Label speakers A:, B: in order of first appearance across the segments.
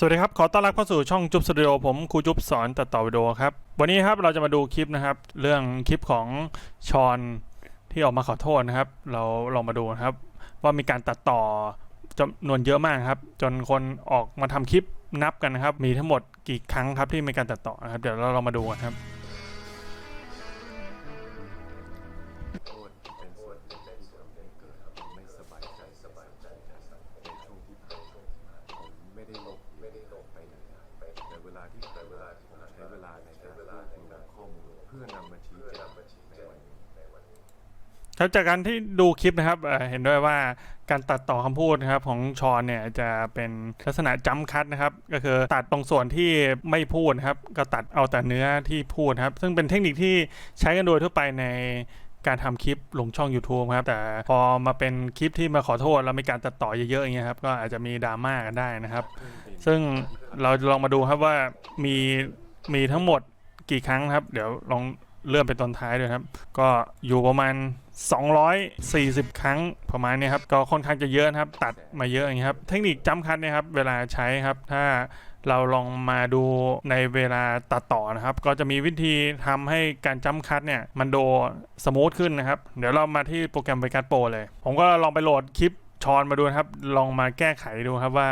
A: สวัสดีครับ ขอต้อนรับเข้าสู่ช่องจุ๊บสตูดิโอผมครูจุ๊บสอนตัดต่อวิดีโอครับ วันนี้ครับเราจะมาดูคลิปนะครับ เรื่องคลิปของชอนที่ออกมาขอโทษนะครับ เราลองมาดูนะครับ ว่ามีการตัดต่อจำนวนเยอะมากครับ จนคนออกมาทำคลิปนับกันนะครับ มีทั้งหมดกี่ครั้งครับที่มีการตัดต่อนะครับ เดี๋ยวเราลองมาดูกันครับ
B: เวลาที่แต่เวลาที่ผมใช้เวลาในการรวบรวมข้อมูลเพื่อนำมาชี้แจงในวันนี้
A: ครับจากการที่ดูคลิปนะครับเอ่อเห็นด้วยว่าการตัดต่อคำพูดนะครับของชอนเนี่ยจะเป็นลักษณะจัมคัดนะครับ ก็คือตัดตรงส่วนที่ไม่พูดนะครับ ก็ตัดเอาแต่เนื้อที่พูดนะครับ ซึ่งเป็นเทคนิคที่ใช้กันโดยทั่วไปใน การทำคลิปลงช่อง YouTube ครับ แต่พอมาเป็นคลิปที่มาขอโทษแล้วมีการตัดต่อเยอะๆอย่างเงี้ยครับ ก็อาจจะมีดราม่ากันได้นะครับ ซึ่งเราลองมาดูครับว่ามีมีทั้งหมดกี่ครั้งครับ เดี๋ยวลองเลื่อนไปตอนท้ายด้วยครับ ก็อยู่ประมาณ 240 ครั้งประมาณเนี้ครับ ก็ค่อนข้างจะเยอะนะครับ ตัดมาเยอะอย่างเงี้ยครับ เทคนิคจัมคัดเนี่ยครับ เวลาใช้ครับ ถ้า เราลองมาดูในเวลาตัดต่อนะครับ ก็จะมีวิธีทำให้การจัมคัดเนี่ยมันโดสมูทขึ้นนะครับ เดี๋ยวเรามาที่โปรแกรม v วกัสโปรเลย ผมก็ลองไปโหลดคลิปชอนมาดูนะครับ ลองมาแก้ไขดูครับว่า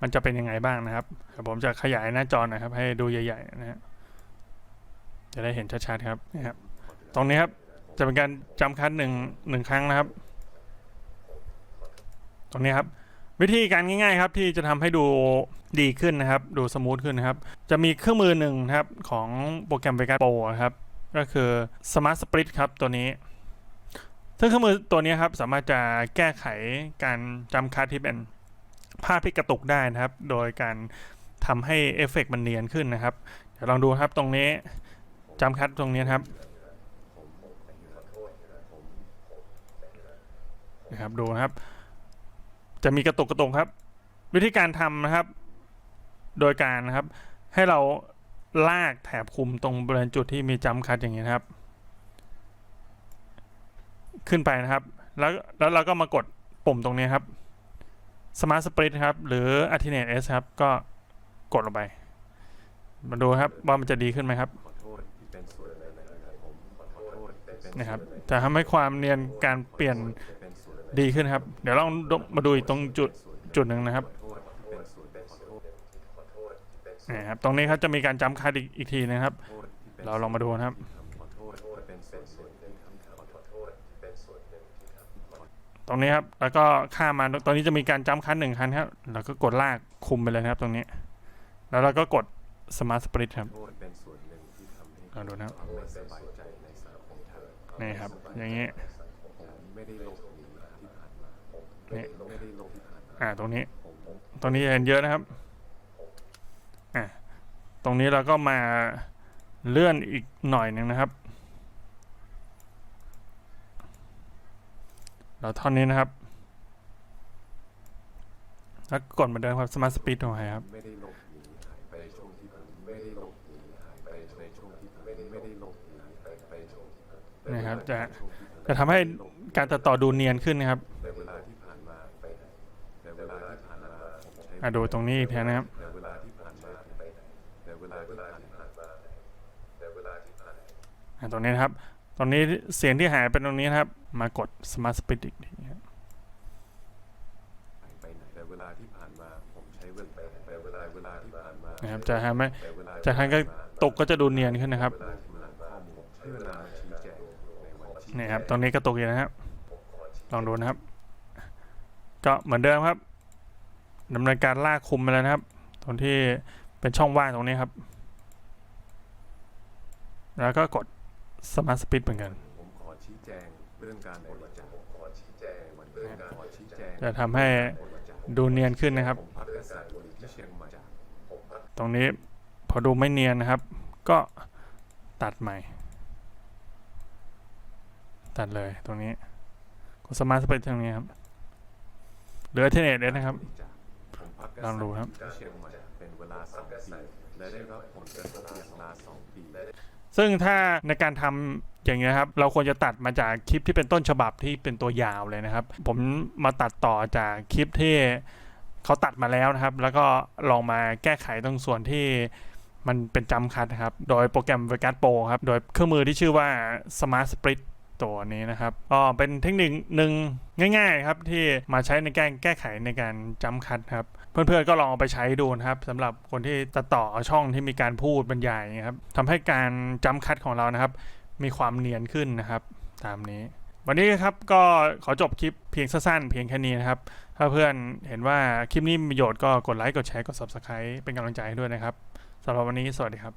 A: มันจะเป็นยังไงบ้างนะครับ ผมจะขยายหน้าจอหนะครับ ให้ดูใหญ่ๆนะฮะจะได้เห็นชัดๆครับนี่ครับ ตรงนี้ครับจะเป็นการจำคัดหนึ่งหนึ่งครั้งนะครับ ตรงนี้ครับ วิธีการง่ายๆครับที่จะทำให้ดูดีขึ้นนะครับ ดูสมูทขึ้นนะครับ จะมีเครื่องมือหนึ่งครับของโปรแกรม Vegas Pro ครับ ก็คือ Smart Split ครับตัวนี้ซึ่งเครื่องมือตัวนี้ครับสามารถจะแก้ไขการจำคัดที่เป็นภาพที่กระตุกได้นะครับ โดยการทำให้เอฟเฟกต์มันเนียนขึ้นนะครับ เดี๋ยวลองดูครับตรงนี้จำคัดตรงนี้ครับนะครับดูนะครับ จะมีกระตุกกระตุกครับ วิธีการทำนะครับ โดยการนะครับ ให้เราลากแถบคุมตรงบริเวณจุดที่มีจัมป์คัดอย่างนี้นะครับ ขึ้นไปนะครับ แล้วแล้วเราก็มากดปุ่มตรงนี้ครับ Smart Split ครับ หรือ Alternate S ครับ ก็กดลงไป มาดูครับว่ามันจะดีขึ้นไหมครับ
B: ขอโทษที่เป็นส่วนหนึ่งนะครับผมขอโทษที่เป็น
A: นะครับ จะทำให้ความเนียนการเปลี่ยน ดีขึ้นครับ เดี๋ยวลองดูมาดูอีกตรงจุดจุดหนึ่งนะครับ
B: นี่
A: ครับ ตรงนี้ครับจะมีการจำคัดอีกอีกทีนะครับ
B: เรา
A: ลองมาดูนะครับตรงนี้ครับ แล้วก็ข้ามมาตรงนี้จะมีการจำคัดหนึ่งคันครับ แล้วก็กดลากคุมไปเลยนะครับตรงนี้ แล้วเราก็กด Smart Split ครับ
B: เป็นส่วนหนึ่งที่ทำให้
A: ลองดูนะครับ
B: นี่ค
A: รับ อย่างนี้
B: นี่ไม่ได้ลบที่ผ่านมา
A: อ่าตรงนี้
B: ผมผม
A: ตรงนี้เห็นเยอะนะครับอะตรงนี้เราก็มาเลื่อนอีกหน่อยหนึ่งนะครับ เราท่อนนี้นะครับ แล้วกดเหมือนเดิมครับ Smart Speed ของใครครับ
B: ไม่ได้ลบหนีหายไปในช่วงที่ผมไม่ได้ลบหนีหายไปในช่วงที่ผมไม่ได้ไม่ได้ลบหนีหายไปในช่วงที่ผม
A: นะครับจะ
B: ช่วงที่ผม
A: จะทำให้การตัดต่อดูเนียนขึ้นนะครับ อะดูตรงนี้อีกแทนนะครับตรงนี้นครับตรงนี้เสียงที่หายไปตรงนี้นครับ มากด Smart Speed อีกที
B: นะ
A: ครับจะทำไห
B: ม
A: จะทำก็ตกก็จะดูเนียนขึ้นนะครับ
B: นี่
A: ครับตรงนี้ก็ตกอยู่นะครับ ลองดูนะครับ ก็เหมือนเดิมครับ ดำเนินการลากคุมไปแล้วนะครับ ตรงที่เป็นช่องว่างตรงนี้ครับ แล้วก็กด Smart Speed เหมือนกัน
B: ผมขอชี้แจงเรื่องการบริจาคผมขอชี้แจงวันเรื่องการขอชี้แจง
A: จะทำให้ดูเนียนขึ้นนะครับ
B: ผมพักกษัตริย์อยู่ที่เชียงใหม่จากผมพัก
A: ตรงนี้พอดูไม่เนียนนะครับ ก็ตัดใหม่ ตัดเลยตรงนี้กด Smart Speed ตรงนี้ครับเหลือเทเนตนะครับ ล
B: ษั
A: อง
B: ต
A: ดู
B: ริย์
A: ครับ
B: ที่เชียงใหม่เป็นเวลาสองปีและได้รับผลกระทบอย่างลาสองปี
A: ซึ่งถ้าในการทำอย่างเงี้ยครับเราควรจะตัดมาจากคลิปที่เป็นต้นฉบับที่เป็นตัวยาวเลยนะครับ ผมมาตัดต่อจากคลิปที่เขาตัดมาแล้วนะครับ แล้วก็ลองมาแก้ไขตรงส่วนที่มันเป็นจำคัดนะครับ โดยโปรแกรม Vegas Pro ครับ โดยเครื่องมือที่ชื่อว่า Smart Split ตัวนี้นะครับก็เป็นเทคนิคหนึ่งง่าย ๆ ครับที่มาใช้ในการแก้ไขในการจำคัดครับ เพื่อนๆก็ลองเอาไปใช้ดูนะครับสำหรับคนที่ตัดต่อช่องที่มีการพูดบรรยายนะครับทำให้การจำคัดของเรานะครับ มีความเนียนขึ้นนะครับ ตามนี้ วันนี้ครับก็ขอจบคลิปเพียงสั้นๆเพียงแค่นี้นะครับ ถ้าเพื่อนเห็นว่าคลิปนี้มีประโยชน์ก็กดไลค์กดแชร์กด subscribe เป็นกำลังใจให้ด้วยนะครับสำหรับวันนี้สวัสดีครับ